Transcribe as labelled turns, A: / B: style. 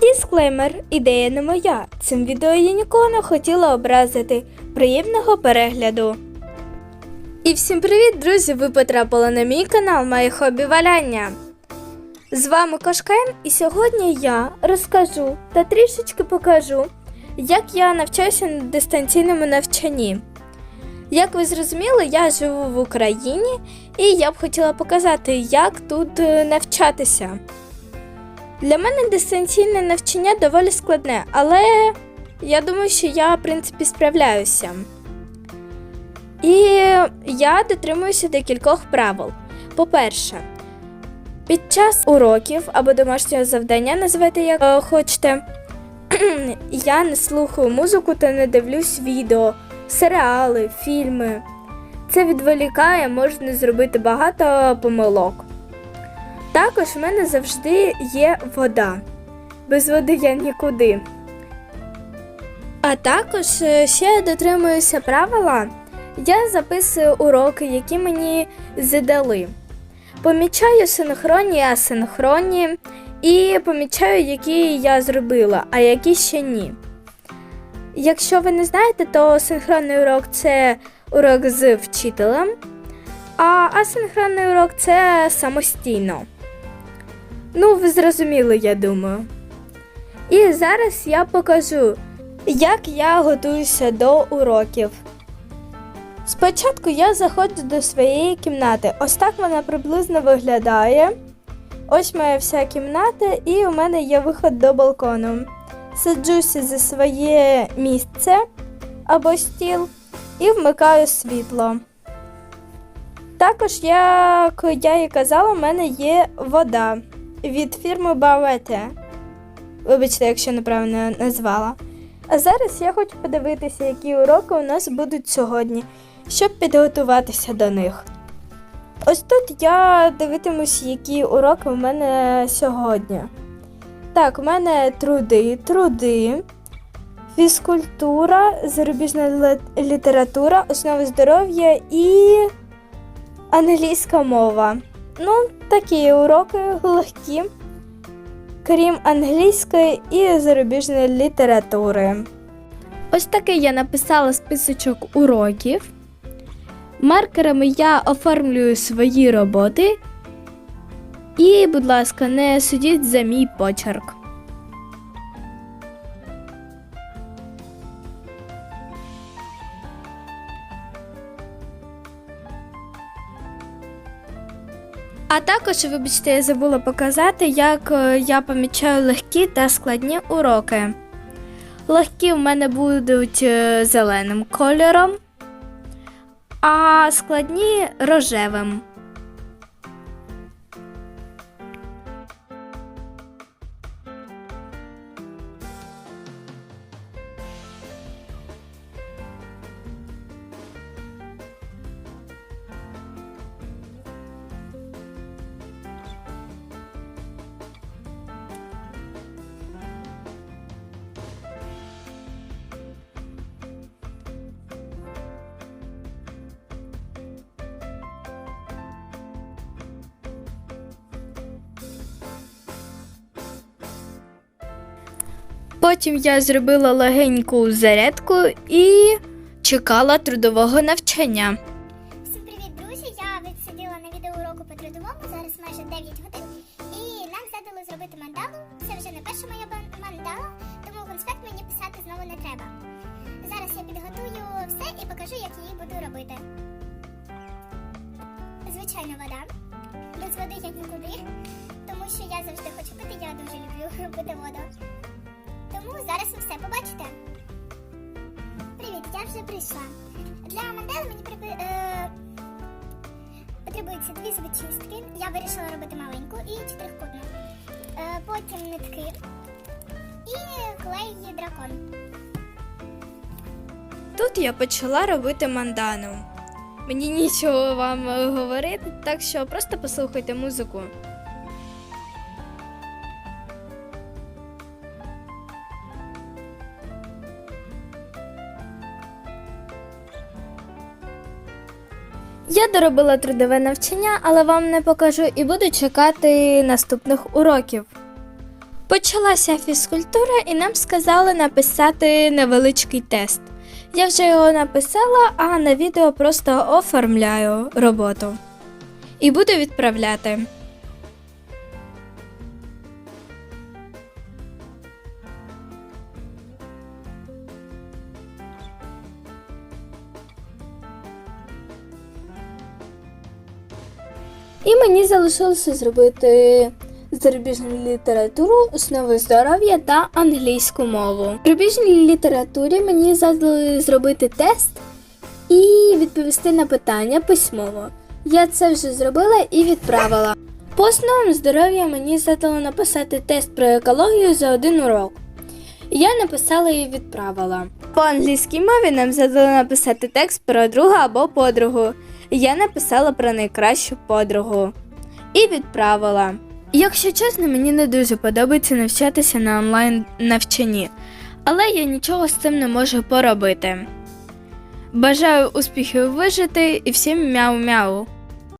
A: Дисклеймер, ідея не моя. Цим відео я нікого не хотіла образити. Приємного перегляду. І всім привіт, друзі! Ви потрапили на мій канал Моє хобі валяння. З вами Кошкен, і сьогодні я розкажу та трішечки покажу, як я навчаюся на дистанційному навчанні. Як ви зрозуміли, я живу в Україні і я б хотіла показати, як тут е, навчатися. Для мене дистанційне навчання доволі складне, але я думаю, що я, в принципі, справляюся. І я дотримуюся декількох правил. По-перше, під час уроків або домашнього завдання, називайте як е, хочете, я не слухаю музику та не дивлюсь відео, серіали, фільми. Це відволікає, можна зробити багато помилок. Також в мене завжди є вода. Без води я нікуди. А також е, ще я дотримуюся правила. Я записую уроки, які мені задали. Помічаю синхронні і асинхронні і помічаю, які я зробила, а які ще ні. Якщо ви не знаєте, то синхронний урок це урок з вчителем, а асинхронний урок це самостійно. Ну, ви зрозуміли, я думаю. І зараз я покажу, як я готуюся до уроків. Спочатку я заходжу до своєї кімнати. Ось так вона приблизно виглядає. Ось моя вся кімната, і у мене є виход до балкону. Саджуся за своє місце або стіл і вмикаю світло. Також, як я і казала, у мене є вода від фірми Бавете. Вибачте, якщо неправильно назвала. А зараз я хочу подивитися, які уроки у нас будуть сьогодні, щоб підготуватися до них. Ось тут я дивитимусь, які уроки у мене сьогодні. Так, у мене труди, труди, фізкультура, зарубіжна література, основи здоров'я і англійська мова. Ну, такі уроки легкі, крім англійської і зарубіжної літератури. Ось такий я написала списочок уроків. Маркерами я оформлюю свої роботи. І, будь ласка, не судіть за мій почерк. А також, вибачте, я забула показати, як е, я помічаю легкі та складні уроки. Легкі в мене будуть е, зеленим кольором, а складні рожевим. Потім я зробила легеньку зарядку і чекала трудового навчання.
B: Всім привіт, друзі! Я відсиділа на відеоуроку по трудовому, зараз майже 9 годин. І нам задали зробити мандалу. Це вже не перша моя мандала, тому конспект мені писати знову не треба. Зараз я підготую все і покажу, як її буду робити. Звичайно, вода. Без води я нікуди, тому що я завжди хочу пити, я дуже люблю пити воду. Зараз ви все побачите. Привіт, я вже прийшла. Для мандали мені приби... е... потребується дві зубочистки. Я вирішила робити маленьку і чотирикутну. Е, потім нитки і клей дракон.
A: Тут я почала робити мандану. Мені нічого вам е, говорити, так що просто послухайте музику. Я доробила трудове навчання, але вам не покажу і буду чекати наступних уроків. Почалася фізкультура, і нам сказали написати невеличкий тест. Я вже його написала, а на відео просто оформляю роботу і буду відправляти. І мені залишилося зробити зарубіжну літературу, основи здоров'я та англійську мову. В зарубіжній літературі мені задали зробити тест і відповісти на питання письмово. Я це вже зробила і відправила. По основам здоров'я мені задали написати тест про екологію за один урок. Я написала і відправила. По англійській мові нам задали написати текст про друга або подругу. Я написала про найкращу подругу і відправила. Якщо чесно, мені не дуже подобається навчатися на онлайн навчанні, але я нічого з цим не можу поробити. Бажаю успіхів вижити і всім мяу-мяу!